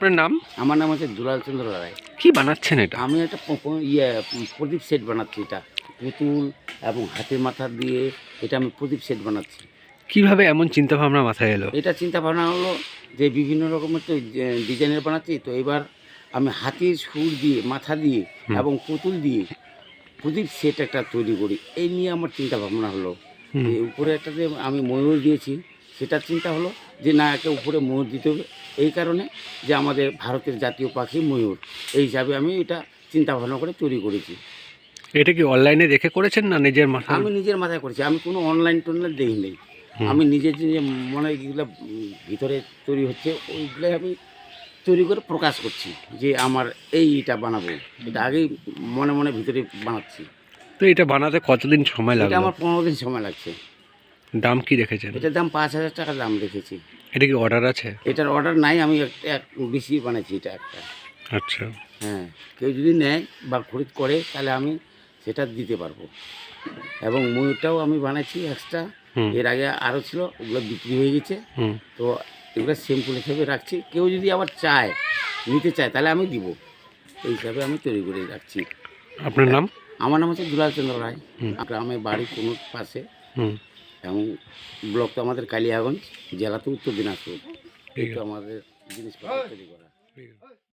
আপনার নাম? আমার নাম হচ্ছে দুলাল চন্দ্র রায়। কি বানাচ্ছেন এটা? আমি একটা ইয়ে প্রদীপ সেট বানাচ্ছি এটা। পুতুল এবং হাতের মাথা দিয়ে এটা আমি প্রদীপ সেট বানাচ্ছি। কীভাবে এমন চিন্তা ভাবনা মাথায় এলো? এটা চিন্তা ভাবনা হলো যে বিভিন্ন রকমের তো ডিজাইনের বানাচ্ছি তো এবার আমি হাতির সুর দিয়ে মাথা দিয়ে এবং পুতুল দিয়ে প্রদীপ সেট একটা তৈরি করি। এই নিয়ে আমার চিন্তা ভাবনা হলো উপরে একটা যে আমি ময়ূর দিয়েছি সেটার চিন্তা হলো যে না একটা উপরে ময়ূর দিতে হবে। এই কারণে যে আমাদের ভারতের জাতীয় পাখি ময়ূর। এই হিসাবে আমি এটা চিন্তা ভাবনা করে তৈরি করেছি। এটা কি অনলাইনে দেখে করেছেন না নিজের মাথা আমি নিজের মাথায় করেছি। আমি কোনো অনলাইন টনলাইন দেখি নেই আমি নিজের যে মনে হয় যেগুলো ভিতরে তৈরি হচ্ছে ওইগুলো আমি তৈরি করে প্রকাশ করছি যে আমার এইটা বানাবো। এটা আগেই মনে মনে ভিতরে বানাচ্ছি। তো এটা বানাতে কতদিন সময় এটা আমার পনেরো দিন সময় লাগছে। দাম কি রেখেছেন এটার দাম পাঁচ হাজার টাকা দাম রেখেছি এটা কি অর্ডার আছে? এটার অর্ডার নাই আমি একটা এক বেশি বানাচ্ছি এটা একটা। আচ্ছা। হ্যাঁ কেউ যদি নেয় বা খরিদ করে তাহলে আমি সেটা দিতে পারব। এবং ময়ূরটাও আমি বানাচ্ছি এক্সট্রা এর আগে আরও ছিল ওগুলো বিক্রি হয়ে গেছে। হুম। তো এগুলো সিম্পল হিসেবে রাখছি। কেউ যদি আবার চায় নিতে চায় তাহলে আমি দিব। এই হিসাবে আমি তৈরি করে রাখছি। আপনার নাম? আমার নাম হচ্ছে দুলাল চন্দ্র রায়। হুম। গ্রামের বাড়ি কোনো পাশে। হুম। এবং ব্লক তো আমাদের কালিয়াগঞ্জ জেলা তো উত্তর দিনাজপুর। এই তো আমাদের জিনিসপত্র তৈরি করা।